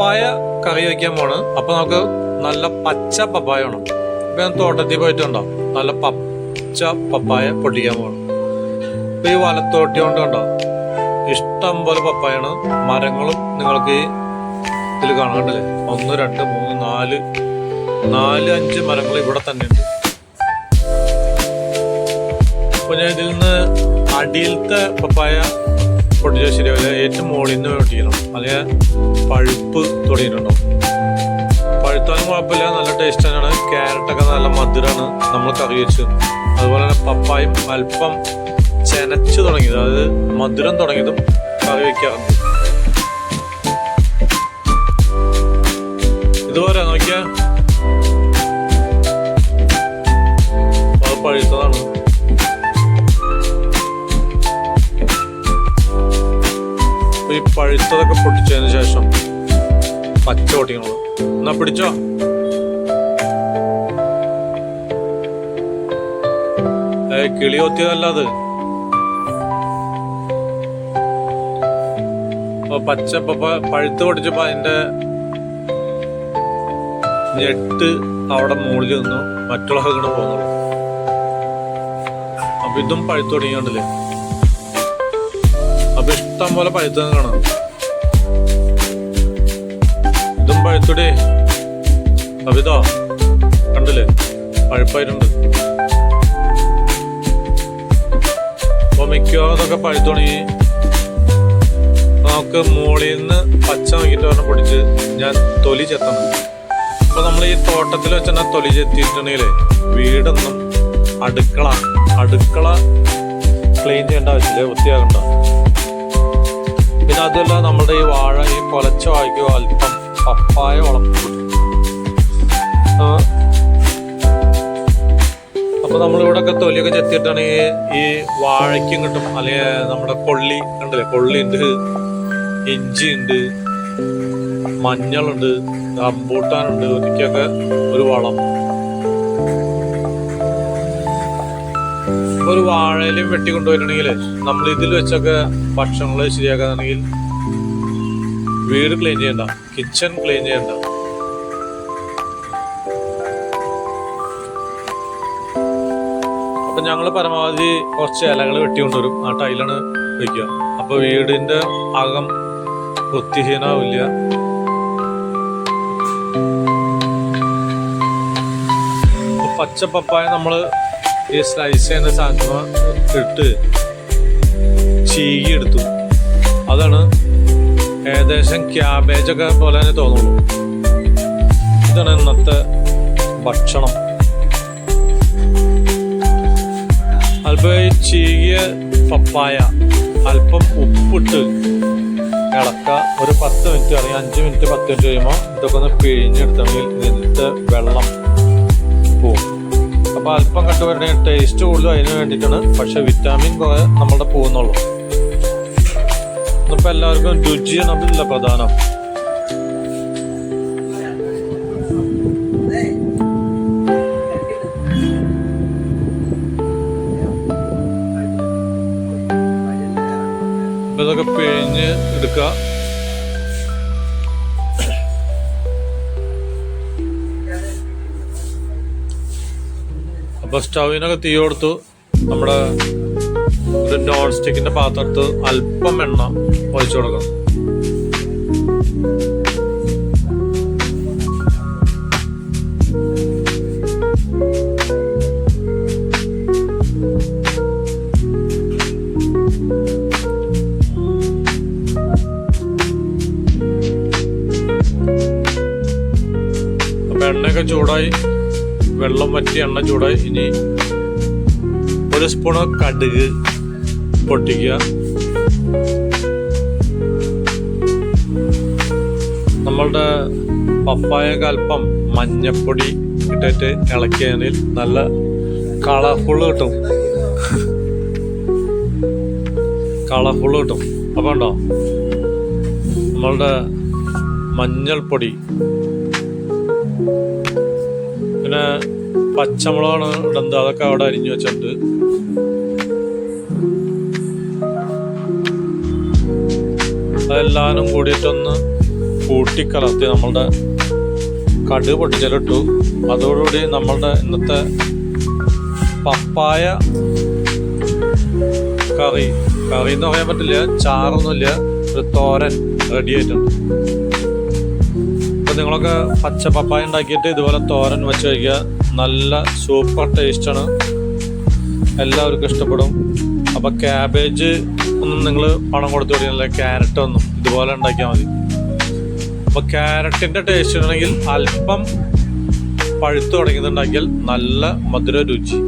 പപ്പായ കറി വയ്ക്കാൻ പോണ്. അപ്പൊ നമുക്ക് നല്ല പച്ച പപ്പായ വേണം. ഇപ്പൊ ഞാൻ തോട്ടത്തിൽ പോയിട്ടുണ്ടോ? നല്ല പച്ച പപ്പായ പൊട്ടിക്കാൻ പോകണം ഇപ്പൊ ഈ വലത്തോട്ടി കൊണ്ട് കണ്ടോ? ഇഷ്ടം പോലെ പപ്പായാണ്. മരങ്ങളും നിങ്ങൾക്ക് ഈ ഇതിൽ കാണാണ്ടല്ലേ ഒന്ന് രണ്ട് മൂന്ന് നാല് നാല് അഞ്ച് മരങ്ങൾ ഇവിടെ തന്നെ ഉണ്ട്. അപ്പൊ ഞാൻ ഇതിൽ നിന്ന് അടിയിലത്തെ പപ്പായ പൊട്ടിച്ചാൽ ശരിയാവില്ല. ഏറ്റവും മുകളിൽ നിന്ന് പൊട്ടിക്കണം അല്ലെങ്കിൽ പഴുപ്പ് തുടങ്ങിയിട്ടുണ്ടോ പഴുത്താലും കുഴപ്പമില്ല. നല്ല ടേസ്റ്റ് തന്നെയാണ്. ക്യാരറ്റൊക്കെ നല്ല മധുരമാണ് നമ്മൾ കറി വെച്ച്. അതുപോലെ തന്നെ പപ്പായും അല്പം ചെനച്ച് തുടങ്ങിയത്. അതായത് മധുരം തുടങ്ങിയതും കറി വെക്കാറുണ്ട്. ഇതുപോലെ നോക്കിയാൽ അത് പഴുത്തതാണ്. പഴുത്തതൊക്കെ പൊട്ടിച്ചതിന് ശേഷം പച്ച പൊട്ടിക്കണത് എന്നാ പിടിച്ചോ? ഏ കിളി കൊത്തിയതല്ല അത്. പച്ച പഴുത്ത് പൊട്ടിച്ചപ്പോ അതിന്റെ ഞെട്ട് അവിടെ മുകളിൽ നിന്നു മറ്റുള്ള ഇങ്ങനെ പോകുന്നുള്ളൂ അപ്പൊ ഇതും പഴുത്ത് തുടങ്ങിയോണ്ടല്ലേ അപ്പൊ ഇഷ്ടം പോലെ പഴുത്ത് കാണാം. ഇതും പഴുത്തുടേ. അപ്പൊ കണ്ടില്ലേ? പഴുപ്പായിട്ടുണ്ട്. അപ്പൊ മിക്കവാറും ഇതൊക്കെ പഴുത്തുണി. നമുക്ക് മുകളിൽ നിന്ന് പച്ച നോക്കിയിട്ട് പറഞ്ഞ പൊടിച്ച് ഞാൻ തൊലി ചെത്തണം. അപ്പൊ നമ്മൾ ഈ തോട്ടത്തിൽ വെച്ചാൽ തൊലി ചെത്തിയിട്ടുണ്ടെങ്കിലേ വീടൊന്നും അടുക്കള അടുക്കള ക്ലീൻ ചെയ്യേണ്ട ആവശ്യമില്ല വൃത്തിയാകണ്ട പിന്നെ അതുമല്ല നമ്മുടെ ഈ വാഴ ഈ കൊലച്ച വായിക്കുക അല്പം പപ്പായ വളർത്തും അപ്പൊ നമ്മളിവിടെ ഒക്കെ തൊലിയൊക്കെ ചെത്തിയിട്ടാണ് ഈ ഈ വാഴയ്ക്കും കിട്ടും അല്ലെങ്കിൽ നമ്മുടെ കൊള്ളി ഉണ്ടല്ലേ കൊള്ളി ഉണ്ട് ഇഞ്ചി ഉണ്ട് മഞ്ഞളുണ്ട് റംബൂട്ടാനുണ്ട് ഒരിക്കൊക്കെ ഒരു വളം. ഒരു വാഴയിലും വെട്ടി നമ്മൾ ഇതിൽ വെച്ചൊക്കെ ഭക്ഷണങ്ങൾ ശരിയാക്കാന്നുണ്ടെങ്കിൽ വീട് ക്ലീൻ ചെയ്യണ്ട കിച്ചൺ ക്ലീൻ ചെയ്യണ്ട. അപ്പൊ ഞങ്ങൾ പരമാവധി കുറച്ച് ഇലകൾ വെട്ടിക്കൊണ്ടുവരും. ആ ടൈലാണ് വെക്കുക. അപ്പൊ വീടിന്റെ അകം വൃത്തിഹീനാവില്ല പച്ചപ്പപ്പായ പച്ച പപ്പായ നമ്മൾ ഈ സ്ലൈസ് ചെയ്യുന്ന സാധനം ഇട്ട് ചീകി എടുത്തു അതാണ് ഏകദേശം ക്യാബേജ് ഒക്കെ പോലെ തന്നെ തോന്നുള്ളൂ ഇതാണ് ഇന്നത്തെ ഭക്ഷണം അല്പം ചീകിയ പപ്പായ അല്പം ഉപ്പിട്ട് ഇളക്ക ഒരു പത്ത് മിനിറ്റ് അല്ലെങ്കിൽ അഞ്ച് മിനിറ്റ് പത്ത് മിനിറ്റ് കഴിയുമ്പോൾ ഇതൊക്കെ ഒന്ന് പിഴിഞ്ഞെടുത്തണമെങ്കിൽ ഇതിന്റെ വെള്ളം അപ്പോൾ അല്പം കണ്ടുവരുന്ന ടേസ്റ്റ് കൂടുതലും അതിന് വേണ്ടിയിട്ടാണ്. പക്ഷെ വിറ്റാമിൻ കുറെ നമ്മളുടെ പോകുന്നുള്ളൂ ഇന്നിപ്പോൾ എല്ലാവർക്കും രുചിയാണല്ല പ്രധാനം. ഇപ്പൊ ഇതൊക്കെ പിഴിഞ്ഞ് എടുക്കുക. അപ്പൊ സ്റ്റൗവിനൊക്കെ തീ കൊടുത്തു. നമ്മുടെ നോൺ സ്റ്റിക്കിന്റെ പാത്രത്ത് അല്പം എണ്ണ ഒഴിച്ചു കൊടുക്കണം. ചൂടായി. വെള്ളം വറ്റി എണ്ണ ചൂടായി ഇനി ഒരു സ്പൂണ് കടുക് പൊട്ടിക്കുക. നമ്മളുടെ പപ്പായ അല്പം മഞ്ഞപ്പൊടി ഇട്ടിട്ട് ഇളക്കിയതിൽ നല്ല കളർഫുൾ കിട്ടും. കളർഫുൾ കിട്ടും. അപ്പൊ ഉണ്ടോ നമ്മളുടെ മഞ്ഞൾപ്പൊടി. പിന്നെ പച്ചമുളകാണ് ഇടുന്നത് അതൊക്കെ അവിടെ അരിഞ്ഞു വെച്ചിട്ടുണ്ട് അതെല്ലാവരും കൂടിയിട്ടൊന്ന് കൂട്ടിക്കലർത്തി നമ്മളുടെ കടുക് പൊട്ടിച്ചിലിട്ടു. അതോടുകൂടി നമ്മളുടെ ഇന്നത്തെ പപ്പായ കറി. കറി എന്ന് പറയാൻ പറ്റില്ല ചാറൊന്നുമില്ല. ഒരു തോരൻ റെഡി ആയിട്ടുണ്ട്. നിങ്ങളൊക്കെ പച്ച പപ്പായ ഉണ്ടാക്കിയിട്ട് ഇതുപോലെ തോരൻ വെച്ച് കഴിക്കുക. നല്ല സൂപ്പർ ടേസ്റ്റാണ് എല്ലാവർക്കും ഇഷ്ടപ്പെടും. അപ്പൊ ക്യാബേജ് ഒന്നും നിങ്ങൾ പണം കൊടുത്തു കഴിഞ്ഞാൽ ക്യാരറ്റ് ഒന്നും ഇതുപോലെ ഉണ്ടാക്കിയാൽ മതി. അപ്പൊ ക്യാരറ്റിന്റെ ടേസ്റ്റ് ആണെങ്കിൽ അല്പം പഴുത്തു തുടങ്ങിയിട്ടുണ്ടാക്കിയാൽ നല്ല മധുര രുചി.